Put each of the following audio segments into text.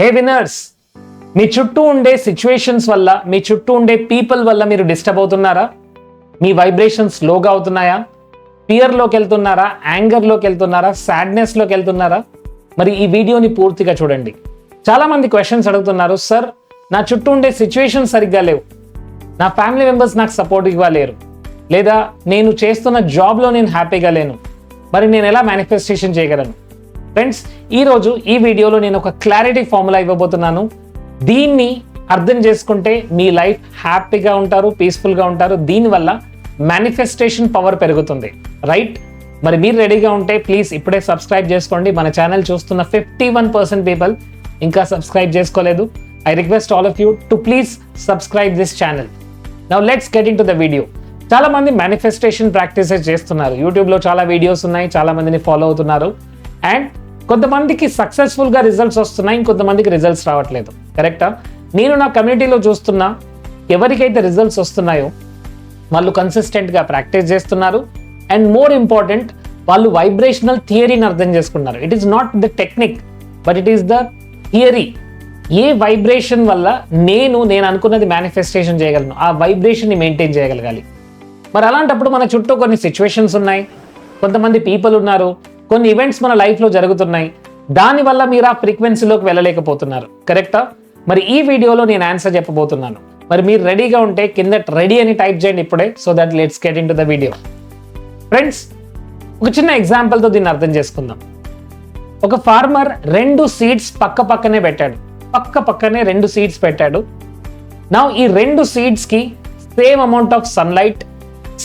Hey winners మీ చుట్టూ ఉండే situations వల్ల మీ చుట్టూ ఉండే పీపుల్ వల్ల మీరు డిస్టర్బ్ అవుతున్నారా? మీ వైబ్రేషన్స్ లోగా అవుతున్నాయా? ఫియర్లోకి వెళ్తున్నారా? యాంగర్లోకి వెళ్తున్నారా? సాడ్నెస్లోకి వెళ్తున్నారా? మరి ఈ వీడియోని పూర్తిగా చూడండి. చాలా మంది క్వశ్చన్స్ అడుగుతున్నారు సార్ నా చుట్టూ ఉండే సిచ్యువేషన్ సరిగ్గా లేవు. నా ఫ్యామిలీ మెంబర్స్ నాకు సపోర్ట్ ఇవ్వలేరు లేదా నేను చేస్తున్న జాబ్లో నేను హ్యాపీగా లేను. మరి నేను ఎలా మేనిఫెస్టేషన్ చేయగలను? ఫ్రెండ్స్ ఈరోజు ఈ వీడియోలో నేను ఒక క్లారిటీ ఫార్ములా ఇవ్వబోతున్నాను. దీన్ని అర్థం చేసుకుంటే మీ లైఫ్ హ్యాపీగా ఉంటారు పీస్ఫుల్గా ఉంటారు. దీనివల్ల మేనిఫెస్టేషన్ పవర్ పెరుగుతుంది. రైట్ మరి మీరు రెడీగా ఉంటే ప్లీజ్ ఇప్పుడే సబ్స్క్రైబ్ చేసుకోండి. మన ఛానల్ చూస్తున్న ఫిఫ్టీ వన్ పర్సెంట్ పీపుల్ ఇంకా సబ్స్క్రైబ్ చేసుకోలేదు. I request all of you to please subscribe this channel now let's get into the video చాలా మంది మేనిఫెస్టేషన్ ప్రాక్టీసెస్ చేస్తున్నారు. యూట్యూబ్లో చాలా వీడియోస్ ఉన్నాయి. చాలా మందిని ఫాలో అవుతున్నారు. అండ్ కొంతమందికి సక్సెస్ఫుల్గా రిజల్ట్స్ వస్తున్నాయి ఇంకొంతమందికి రిజల్ట్స్ రావట్లేదు. కరెక్టా నేను నా కమ్యూనిటీలో చూస్తున్నా ఎవరికైతే రిజల్ట్స్ వస్తున్నాయో వాళ్ళు కన్సిస్టెంట్గా ప్రాక్టీస్ చేస్తున్నారు. అండ్ మోర్ ఇంపార్టెంట్ వాళ్ళు వైబ్రేషనల్ థియరీని అర్థం చేసుకున్నారు. It is not the technique but it is the theory A vibration వల్ల నేను నేను అనుకున్నది మేనిఫెస్టేషన్ చేయగలను? ఆ వైబ్రేషన్ని మెయింటైన్ చేయగలగాలి. మరి అలాంటప్పుడు మన చుట్టూ కొన్ని సిచ్యువేషన్స్ ఉన్నాయి. కొంతమంది పీపుల్ ఉన్నారు. కొన్ని ఈవెంట్స్ మన లైఫ్లో జరుగుతున్నాయి. దానివల్ల మీరు ఆ ఫ్రీక్వెన్సీలోకి వెళ్ళలేకపోతున్నారు. కరెక్టా మరి ఈ వీడియోలో నేను ఆన్సర్ చెప్పబోతున్నాను. మరి మీరు రెడీగా ఉంటే కింద రెడీ అని టైప్ చేయండి ఇప్పుడే so that let's get into the video friends ఒక చిన్న ఎగ్జాంపుల్తో దీన్ని అర్థం చేసుకుందాం. ఒక ఫార్మర్ రెండు సీడ్స్ పక్క పక్కనే పెట్టాడు. పక్క పక్కనే రెండు సీడ్స్ పెట్టాడు. నా ఈ రెండు సీడ్స్కి same amount of sunlight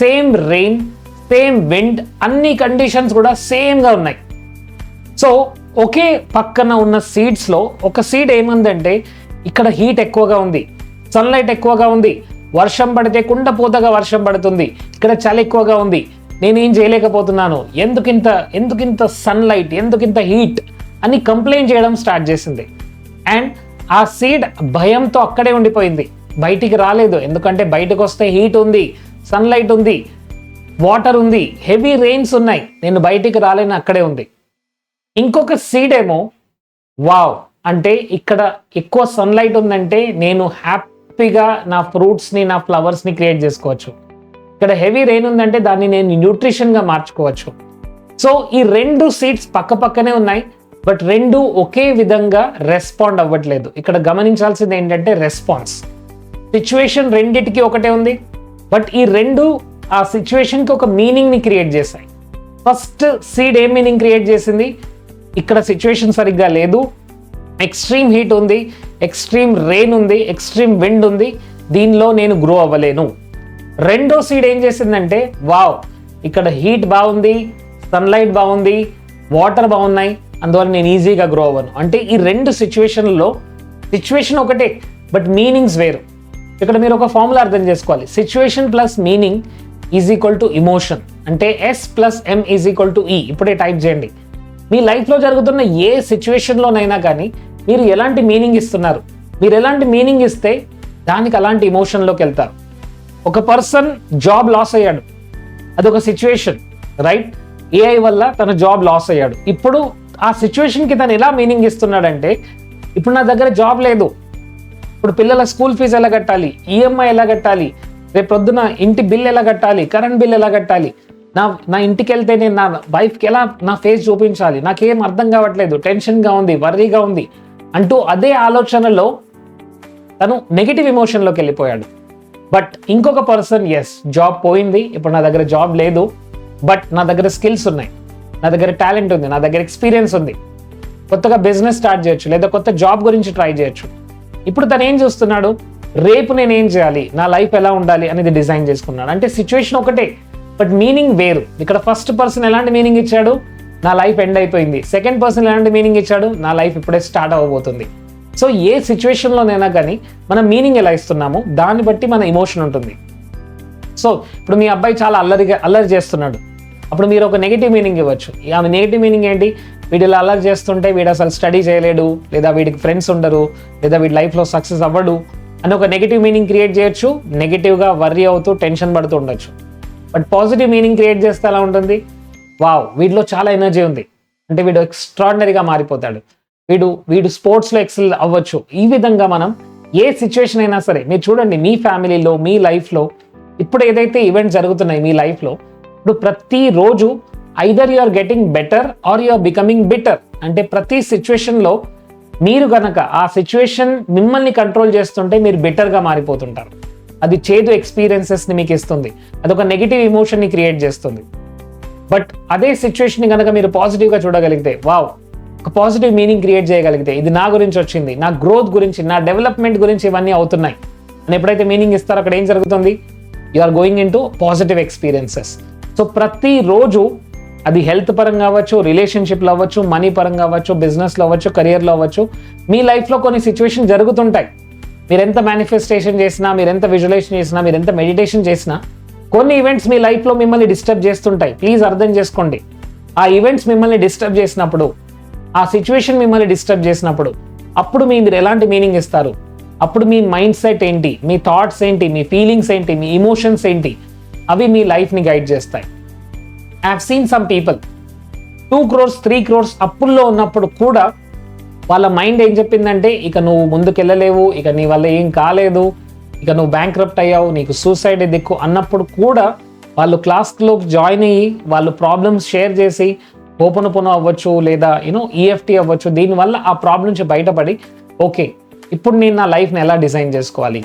same rain same wind అన్ని కండిషన్స్ కూడా సేమ్గా ఉన్నాయి. సో ఒకే పక్కన ఉన్న సీడ్స్లో ఒక సీడ్ ఏముందంటే ఇక్కడ హీట్ ఎక్కువగా ఉంది సన్లైట్ ఎక్కువగా ఉంది వర్షం పడితే కుండపోతగా వర్షం పడుతుంది ఇక్కడ చలి ఎక్కువగా ఉంది నేనేం చేయలేకపోతున్నాను ఎందుకింత ఎందుకింత సన్లైట్ ఎందుకింత హీట్ అని కంప్లైంట్ చేయడం స్టార్ట్ చేసింది. అండ్ ఆ సీడ్ భయంతో అక్కడే ఉండిపోయింది బయటికి రాలేదు ఎందుకంటే బయటకు వస్తే హీట్ ఉంది సన్లైట్ ఉంది వాటర్ ఉంది హెవీ రెయిన్స్ ఉన్నాయి. నేను బయటికి రాలేను అక్కడే ఉంది. ఇంకొక సీడ్ ఏమో వావ్ అంటే ఇక్కడ ఎక్కువ సన్లైట్ ఉందంటే నేను హ్యాపీగా నా ఫ్రూట్స్ని నా ఫ్లవర్స్ని క్రియేట్ చేసుకోవచ్చు. ఇక్కడ హెవీ రెయిన్ ఉందంటే దాన్ని నేను న్యూట్రిషన్గా మార్చుకోవచ్చు. సో ఈ రెండు సీడ్స్ పక్క పక్కనే ఉన్నాయి బట్ రెండు ఒకే విధంగా రెస్పాండ్ అవ్వట్లేదు. ఇక్కడ గమనించాల్సింది ఏంటంటే రెస్పాన్స్. సిచ్యువేషన్ రెండిటికి ఒకటే ఉంది బట్ ఈ రెండు ఆ సిచ్యువేషన్కి ఒక మీనింగ్ని క్రియేట్ చేశాయి. ఫస్ట్ సీడ్ ఏ మీనింగ్ క్రియేట్ చేసింది? ఇక్కడ సిచ్యువేషన్ సరిగ్గా లేదు. ఎక్స్ట్రీమ్ హీట్ ఉంది ఎక్స్ట్రీమ్ రెయిన్ ఉంది ఎక్స్ట్రీమ్ విండ్ ఉంది. దీనిలో నేను గ్రో అవ్వలేను. రెండో సీడ్ ఏం చేసిందంటే వావ్ ఇక్కడ హీట్ బాగుంది సన్లైట్ బాగుంది వాటర్ బాగున్నాయి అందువల్ల నేను ఈజీగా గ్రో అవ్వను. అంటే ఈ రెండు సిచ్యువేషన్లో సిచ్యువేషన్ ఒకటే బట్ మీనింగ్స్ వేరు. ఇక్కడ మీరు ఒక ఫార్ములా అర్థం చేసుకోవాలి. Situation plus meaning is equal to emotion అంటే S plus M is equal to E ఇప్పుడే టైప్ చేయండి. మీ లైఫ్లో జరుగుతున్న ఏ సిచ్యువేషన్లోనైనా కానీ మీరు ఎలాంటి మీనింగ్ ఇస్తున్నారు? మీరు ఎలాంటి మీనింగ్ ఇస్తే దానికి అలాంటి ఇమోషన్లోకి వెళ్తారు. ఒక పర్సన్ జాబ్ లాస్ అయ్యాడు. అదొక సిచ్యువేషన్ రైట్ ఏఐ వల్ల తన జాబ్ లాస్ అయ్యాడు. ఇప్పుడు ఆ సిచ్యువేషన్కి తను ఎలా మీనింగ్ ఇస్తున్నాడంటే ఇప్పుడు నా దగ్గర జాబ్ లేదు. ఇప్పుడు పిల్లల స్కూల్ ఫీజు ఎలా కట్టాలి? ఈఎంఐ ఎలా కట్టాలి? రేపు పొద్దున ఇంటి బిల్ ఎలా కట్టాలి? కరెంట్ బిల్ ఎలా కట్టాలి? నా నా ఇంటికి వెళ్తే నేను నా వైఫ్కి ఎలా నా ఫేస్ చూపించాలి? నాకేం అర్థం కావట్లేదు. టెన్షన్గా ఉంది వర్రీగా ఉంది అంటూ అదే ఆలోచనలో తను నెగిటివ్ ఎమోషన్లోకి వెళ్ళిపోయాడు. బట్ ఇంకొక పర్సన్ ఎస్ జాబ్ పోయింది. ఇప్పుడు నా దగ్గర జాబ్ లేదు. బట్ నా దగ్గర స్కిల్స్ ఉన్నాయి. నా దగ్గర టాలెంట్ ఉంది. నా దగ్గర ఎక్స్పీరియన్స్ ఉంది. కొత్తగా బిజినెస్ స్టార్ట్ చేయొచ్చు. లేదా కొత్త జాబ్ గురించి ట్రై చేయొచ్చు. ఇప్పుడు తను ఏం చూస్తున్నాడు? రేపు నేను ఏం చేయాలి? నా లైఫ్ ఎలా ఉండాలి అనేది డిజైన్ చేసుకున్నాను. అంటే సిచ్యువేషన్ ఒకటే బట్ మీనింగ్ వేరు. ఇక్కడ ఫస్ట్ పర్సన్ ఎలాంటి మీనింగ్ ఇచ్చాడు? నా లైఫ్ ఎండ్ అయిపోయింది. సెకండ్ పర్సన్ ఎలాంటి మీనింగ్ ఇచ్చాడు? నా లైఫ్ ఇప్పుడే స్టార్ట్ అవ్వబోతుంది. సో ఏ సిచ్యువేషన్లోనైనా కానీ మనం మీనింగ్ ఎలా ఇస్తున్నామో దాన్ని బట్టి మన ఇమోషన్ ఉంటుంది. సో ఇప్పుడు మీ అబ్బాయి చాలా అల్లరిగా అల్లరి చేస్తున్నాడు. అప్పుడు మీరు ఒక నెగిటివ్ మీనింగ్ ఇవ్వచ్చు. ఆ నెగిటివ్ మీనింగ్ ఏంటి? వీడు ఇలా అల్లరి చేస్తుంటే వీడు అసలు స్టడీ చేయలేడు లేదా వీడికి ఫ్రెండ్స్ ఉండరు లేదా వీడి లైఫ్లో సక్సెస్ అవ్వడు. అని ఒక నెగిటివ్ మీనింగ్ క్రియేట్ చేయొచ్చు నెగిటివ్గా వర్రీ అవుతూ టెన్షన్ పడుతూ ఉండొచ్చు. బట్ పాజిటివ్ మీనింగ్ క్రియేట్ చేస్తే ఎలా ఉంటుంది? వావ్ వీటిలో చాలా ఎనర్జీ ఉంది. అంటే వీడు ఎక్స్ట్రాడినరీగా మారిపోతాడు. వీడు వీడు స్పోర్ట్స్లో ఎక్సెల్ అవ్వచ్చు. ఈ విధంగా మనం ఏ సిచ్యువేషన్ అయినా సరే మీరు చూడండి మీ ఫ్యామిలీలో మీ లైఫ్లో ఇప్పుడు ఏదైతే ఈవెంట్ జరుగుతున్నాయి మీ లైఫ్లో ఇప్పుడు ప్రతి రోజు either you are getting better or you are becoming better అంటే ప్రతి సిచ్యువేషన్లో మీరు గనక ఆ సిచ్యువేషన్ మిమ్మల్ని కంట్రోల్ చేస్తుంటే మీరు బెటర్గా మారిపోతుంటారు. అది చేదు ఎక్స్పీరియన్సెస్ని మీకు ఇస్తుంది. అదొక నెగిటివ్ ఇమోషన్ని క్రియేట్ చేస్తుంది. బట్ అదే సిచ్యువేషన్ కనుక మీరు పాజిటివ్గా చూడగలిగితే వావ్ ఒక పాజిటివ్ మీనింగ్ క్రియేట్ చేయగలిగితే ఇది నా గురించి వచ్చింది నా గ్రోత్ గురించి నా డెవలప్మెంట్ గురించి ఇవన్నీ అవుతున్నాయి. అని ఎప్పుడైతే మీనింగ్ ఇస్తారో అక్కడ ఏం జరుగుతుంది? You are going into positive experiences so ప్రతిరోజు అది హెల్త్ పరంగా అవ్వచ్చు రిలేషన్షిప్లో అవ్వచ్చు మనీ పరంగా అవ్వచ్చు బిజినెస్లో అవ్వచ్చు కెరియర్లో అవ్వచ్చు మీ లైఫ్లో కొన్ని సిచ్యువేషన్ జరుగుతుంటాయి. మీరు ఎంత మేనిఫెస్టేషన్ చేసినా మీరు ఎంత విజువలైజేషన్ చేసినా మీరు ఎంత మెడిటేషన్ చేసినా కొన్ని ఈవెంట్స్ మీ లైఫ్లో మిమ్మల్ని డిస్టర్బ్ చేస్తుంటాయి. ప్లీజ్ అర్థం చేసుకోండి. ఆ ఈవెంట్స్ మిమ్మల్ని డిస్టర్బ్ చేసినప్పుడు ఆ సిచ్యువేషన్ మిమ్మల్ని డిస్టర్బ్ చేసినప్పుడు అప్పుడు మీ మీరు ఎలాంటి మీనింగ్ ఇస్తారు? అప్పుడు మీ మైండ్ సెట్ ఏంటి? మీ థాట్స్ ఏంటి? మీ ఫీలింగ్స్ ఏంటి? మీ ఇమోషన్స్ ఏంటి? అవి మీ లైఫ్ని గైడ్ చేస్తాయి. Have seen some people two crores three crores అప్పుల్లో ఉన్నప్పుడు కూడా వాళ్ళ మైండ్ ఏం చెప్పిందంటే ఇక నువ్వు ముందుకెళ్ళలేవు ఇక నీ వల్ల ఏం కాలేదు ఇక నువ్వు బ్యాంక్రప్ట్ అయ్యావు నీకు సూసైడ్ దిక్కు అన్నప్పుడు కూడా వాళ్ళు క్లాస్లోకి జాయిన్ అయ్యి వాళ్ళు ప్రాబ్లమ్స్ షేర్ చేసి ఓపెన్ ఓపెన్ అవ్వచ్చు లేదా యూనో ఈఎఫ్టీ అవ్వచ్చు దీనివల్ల ఆ ప్రాబ్లం నుంచి బయటపడి ఓకే ఇప్పుడు నేను నా లైఫ్ని ఎలా డిజైన్ చేసుకోవాలి?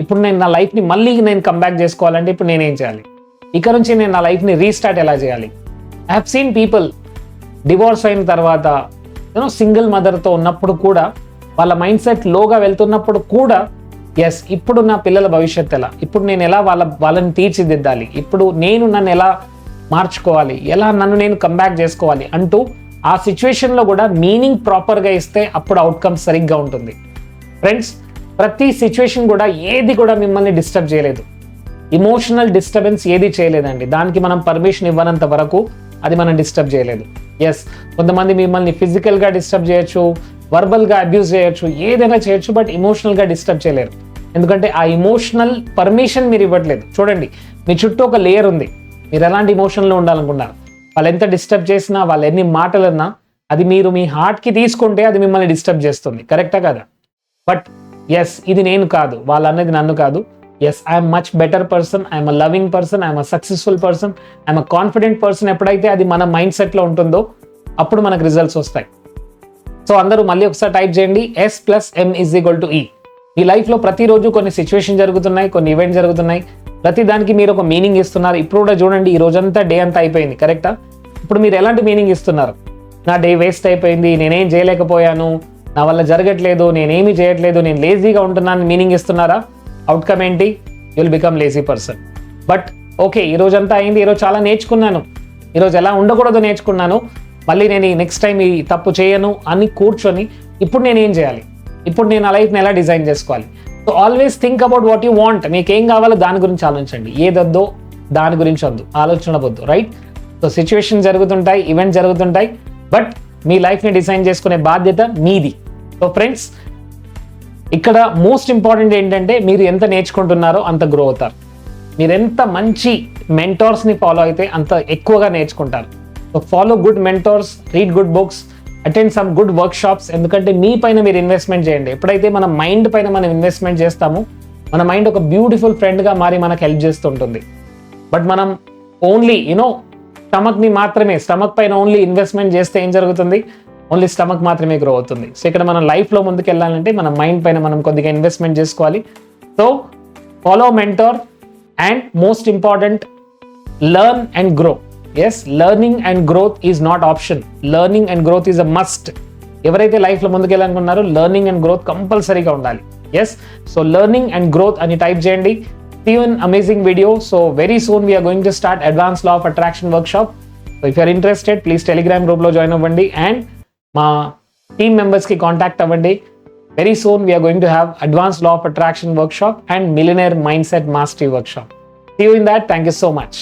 ఇప్పుడు నేను నా లైఫ్ని మళ్ళీ నేను కంబ్యాక్ చేసుకోవాలంటే ఇప్పుడు నేనేం చేయాలి? ఇక నుంచి నేను నా లైఫ్ని రీస్టార్ట్ ఎలా చేయాలి? I have seen people divorce అయిన తర్వాత యూనో సింగిల్ మదర్తో ఉన్నప్పుడు కూడా వాళ్ళ మైండ్ సెట్ లోగా వెళ్తున్నప్పుడు కూడా ఎస్ ఇప్పుడు నా పిల్లల భవిష్యత్తు ఎలా? ఇప్పుడు నేను ఎలా వాళ్ళ వాళ్ళని తీర్చిదిద్దాలి? ఇప్పుడు నేను నన్ను ఎలా మార్చుకోవాలి? ఎలా నన్ను నేను కంబ్యాక్ చేసుకోవాలి? అంటూ ఆ సిచ్యువేషన్లో కూడా మీనింగ్ ప్రాపర్గా ఇస్తే అప్పుడు అవుట్కమ్ సరిగ్గా ఉంటుంది. ఫ్రెండ్స్ ప్రతి సిచ్యువేషన్ కూడా ఏది కూడా మిమ్మల్ని డిస్టర్బ్ చేయలేదు. ఇమోషనల్ డిస్టర్బెన్స్ ఏది చేయలేదండి. దానికి మనం పర్మిషన్ ఇవ్వనంత వరకు అది మనం డిస్టర్బ్ చేయలేదు. ఎస్ కొంతమంది మిమ్మల్ని ఫిజికల్గా డిస్టర్బ్ చేయొచ్చు వర్బల్గా అబ్యూస్ చేయొచ్చు ఏదైనా చేయొచ్చు బట్ ఇమోషనల్గా డిస్టర్బ్ చేయలేరు. ఎందుకంటే ఆ ఇమోషనల్ పర్మిషన్ మీరు ఇవ్వట్లేదు. చూడండి మీ చుట్టూ ఒక లేయర్ ఉంది. మీరు ఎలాంటి ఇమోషన్లో ఉండాలనుకున్నారు వాళ్ళు ఎంత డిస్టర్బ్ చేసినా వాళ్ళు ఎన్ని మాటలన్నా అది మీరు మీ హార్ట్కి తీసుకుంటే అది మిమ్మల్ని డిస్టర్బ్ చేస్తుంది. కరెక్టా కదా? బట్ ఎస్ ఇది నేను కాదు. వాళ్ళు అన్నది నన్ను కాదు. Yes I'm much better person I'm a loving person I'm a successful person I'm a confident person ఎప్పుడైతే అది మన మైండ్ సెట్లో ఉంటుందో అప్పుడు మనకు రిజల్ట్స్ వస్తాయి. సో అందరూ మళ్ళీ ఒకసారి టైప్ చేయండి. S plus M is equal to E మీ లైఫ్లో ప్రతిరోజు కొన్ని సిచ్యువేషన్ జరుగుతున్నాయి కొన్ని ఈవెంట్ జరుగుతున్నాయి. ప్రతి దానికి మీరు ఒక మీనింగ్ ఇస్తున్నారు. ఇప్పుడు కూడా చూడండి ఈ రోజంతా డే అంతా అయిపోయింది. కరెక్టా ఇప్పుడు మీరు ఎలాంటి మీనింగ్ ఇస్తున్నారు? నా డే వేస్ట్ అయిపోయింది నేనేం చేయలేకపోయాను నా వల్ల జరగట్లేదు నేనేమి చేయట్లేదు నేను లేజీగా ఉంటున్నాను మీనింగ్ ఇస్తున్నారా? అవుట్కమ్ ఏంటి? Will become lazy person but okay ఈ రోజంతా అయింది. ఈరోజు చాలా నేర్చుకున్నాను. ఈరోజు ఎలా ఉండకూడదు నేర్చుకున్నాను. మళ్ళీ నేను ఈ నెక్స్ట్ టైం ఈ తప్పు చేయను అని కూర్చొని ఇప్పుడు నేను ఏం చేయాలి? ఇప్పుడు నేను ఆ లైఫ్ని ఎలా డిజైన్ చేసుకోవాలి? So always think about what you want మీకు ఏం కావాలో దాని గురించి ఆలోచించండి. ఏదొద్దో దాని గురించి వద్దు. ఆలోచన వద్దు రైట్ సో సిచ్యువేషన్ జరుగుతుంటాయి ఈవెంట్ జరుగుతుంటాయి బట్ మీ లైఫ్ని డిజైన్ చేసుకునే బాధ్యత మీది. సో ఫ్రెండ్స్ ఇక్కడ మోస్ట్ ఇంపార్టెంట్ ఏంటంటే మీరు ఎంత నేర్చుకుంటున్నారో అంత గ్రో అవుతారు. మీరు ఎంత మంచి మెంటోర్స్ని ఫాలో అయితే అంత ఎక్కువగా నేర్చుకుంటారు. So follow good mentors read good books attend some good workshops ఎందుకంటే మీ పైన మీరు ఇన్వెస్ట్మెంట్ చేయండి. ఎప్పుడైతే మన మైండ్ పైన మనం ఇన్వెస్ట్మెంట్ చేస్తామో మన మైండ్ ఒక బ్యూటిఫుల్ ఫ్రెండ్గా మారి మనకు హెల్ప్ చేస్తుంటుంది. బట్ మనం ఓన్లీ యూనో స్టమక్ని మాత్రమే స్టమక్ పైన ఓన్లీ ఇన్వెస్ట్మెంట్ చేస్తే ఏం జరుగుతుంది? ఓన్లీ స్టమక్ మాత్రమే గ్రో అవుతుంది. సో ఇక్కడ మనం లైఫ్లో ముందుకు వెళ్ళాలంటే మన మైండ్ పైన మనం కొద్దిగా ఇన్వెస్ట్మెంట్ చేసుకోవాలి. So follow mentor and most important learn and grow yes learning and growth is not option learning and growth is a must ఎవరైతే లైఫ్లో ముందుకెళ్ళాలనుకున్నారో లర్నింగ్ అండ్ గ్రోత్ కంపల్సరీగా ఉండాలి. Yes so learning and growth అని type చేయండి. Even amazing video so very soon we're going to start advance law of attraction workshop so if are interested please Telegram గ్రూప్లో join అవ్వండి. And మా team మెంబర్స్కి contact అవ్వండి. Very soon we're going to have advance law of attraction workshop and millionaire mindset mastery workshop see you in that thank you so much